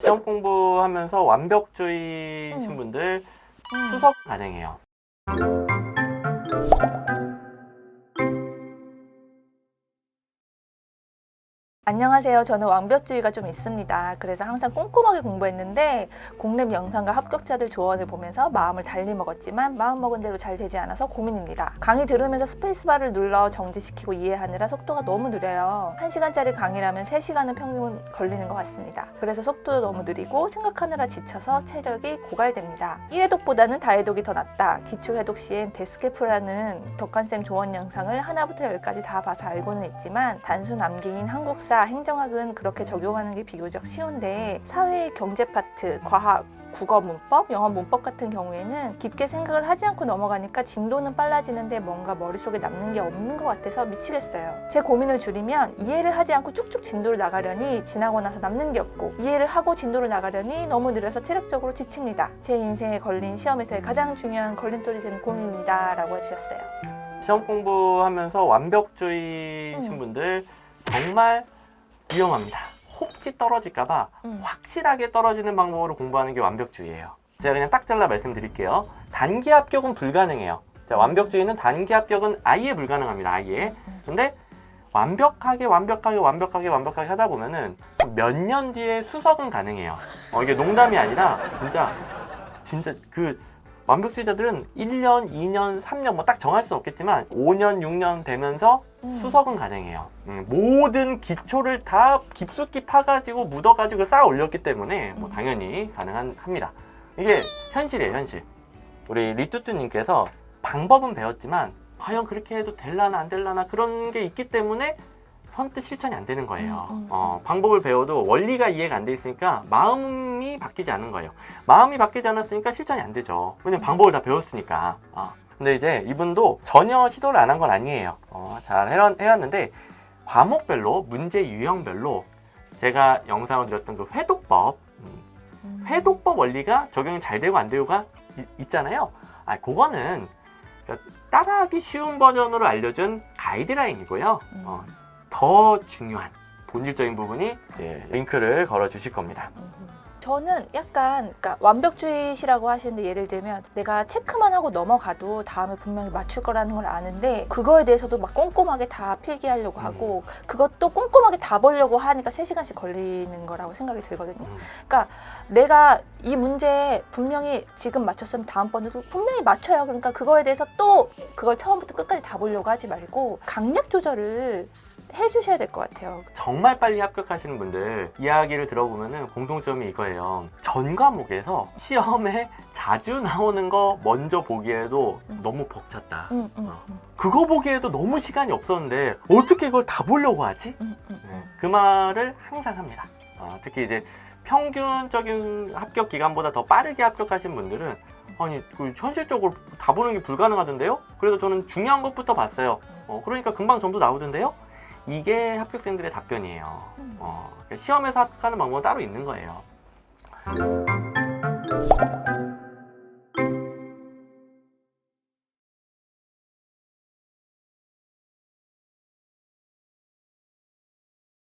시험 공부하면서 완벽주의신 음. 분들 음. 수석 가능해요. 안녕하세요. 저는 완벽주의가 좀 있습니다. 그래서 항상 꼼꼼하게 공부했는데 공랩 영상과 합격자들 조언을 보면서 마음을 달리 먹었지만 마음 먹은 대로 잘 되지 않아서 고민입니다. 강의 들으면서 스페이스바를 눌러 정지시키고 이해하느라 속도가 너무 느려요. 1시간짜리 강의라면 3시간은 평균 걸리는 것 같습니다. 그래서 속도도 너무 느리고 생각하느라 지쳐서 체력이 고갈됩니다. 1회독보다는 다해독이 더 낫다. 기출회독 시엔 데스케프라는 덕관쌤 조언 영상을 하나부터 열까지 다 봐서 알고는 있지만 단순 암기인 한국사, 행정학은 그렇게 적용하는 게 비교적 쉬운데 사회 경제 파트, 과학, 국어 문법, 영어 문법 같은 경우에는 깊게 생각을 하지 않고 넘어가니까 진도는 빨라지는데 뭔가 머릿속에 남는 게 없는 것 같아서 미치겠어요. 제 고민을 줄이면 이해를 하지 않고 쭉쭉 진도를 나가려니 지나고 나서 남는 게 없고 이해를 하고 진도를 나가려니 너무 느려서 체력적으로 지칩니다. 제 인생에 걸린 시험에서의 가장 중요한 걸림돌이 되는 고민입니다. 라고 해주셨어요. 시험 공부하면서 완벽주의신 음. 분들 정말 위험합니다. 혹시 떨어질까봐 음. 확실하게 떨어지는 방법으로 공부하는 게 완벽주의예요. 제가 그냥 딱 잘라 말씀드릴게요. 단기 합격은 불가능해요. 자, 완벽주의는 단기 합격은 아예 불가능합니다. 아예. 음. 근데 완벽하게 완벽하게 완벽하게 완벽하게 하다 보면은 몇 년 뒤에 수석은 가능해요. 어, 이게 농담이 아니라 진짜 진짜 그 완벽주의자들은 1년, 2년, 3년 뭐 딱 정할 수 없겠지만 5년, 6년 되면서 음. 수석은 가능해요. 음, 모든 기초를 다 깊숙이 파가지고 묻어가지고 쌓아 올렸기 때문에 뭐 음. 당연히 가능합니다. 이게 현실이에요, 현실. 우리 리뚜뚜님께서 방법은 배웠지만 과연 그렇게 해도 될라나 안 될라나 그런 게 있기 때문에 선뜻 실천이 안 되는 거예요. 음, 음, 어, 방법을 배워도 원리가 이해가 안 돼 있으니까 마음 이 바뀌지 않은 거예요. 마음이 바뀌지 않았으니까 실천이 안 되죠. 왜냐면 방법을 다 배웠으니까. 어. 근데 이제 이분도 전혀 시도를 안 한 건 아니에요. 어, 잘 해왔, 해왔는데 과목별로 문제 유형별로 제가 영상을 드렸던 그 회독법 음, 음. 회독법 원리가 적용이 잘 되고 안 되고가 이- 있잖아요. 아, 그거는 그러니까 따라하기 쉬운 버전으로 알려준 가이드라인이고요. 음. 어, 더 중요한 본질적인 부분이 이제 링크를 걸어 주실 겁니다. 저는 약간 그러니까 완벽주의시라고 하시는데 예를 들면 내가 체크만 하고 넘어가도 다음에 분명히 맞출 거라는 걸 아는데 그거에 대해서도 막 꼼꼼하게 다 필기하려고 음. 하고 그것도 꼼꼼하게 다 보려고 하니까 3시간씩 걸리는 거라고 생각이 들거든요. 음, 내가 이 문제 분명히 지금 맞췄으면 다음번에도 분명히 맞춰요. 그러니까 그거에 대해서 또 그걸 처음부터 끝까지 다 보려고 하지 말고 강약 조절을 해주셔야 될 것 같아요. 정말 빨리 합격하시는 분들 이야기를 들어보면은 공통점이 이거예요. 전 과목에서 시험에 자주 나오는 거 먼저 보기에도 음. 너무 벅찼다. 음, 음, 어. 음, 그거 보기에도 너무 시간이 없었는데 어떻게 이걸 다 보려고 하지? 음, 음, 네, 음. 그 말을 항상 합니다. 어, 특히 이제 평균적인 합격 기간보다 더 빠르게 합격하신 분들은 아니 그 현실적으로 다 보는 게 불가능하던데요? 그래서 저는 중요한 것부터 봤어요. 어, 그러니까 금방 점수 나오던데요? 이게 합격생들의 답변이에요. 음. 어, 그러니까 시험에서 합격하는 방법은 따로 있는 거예요.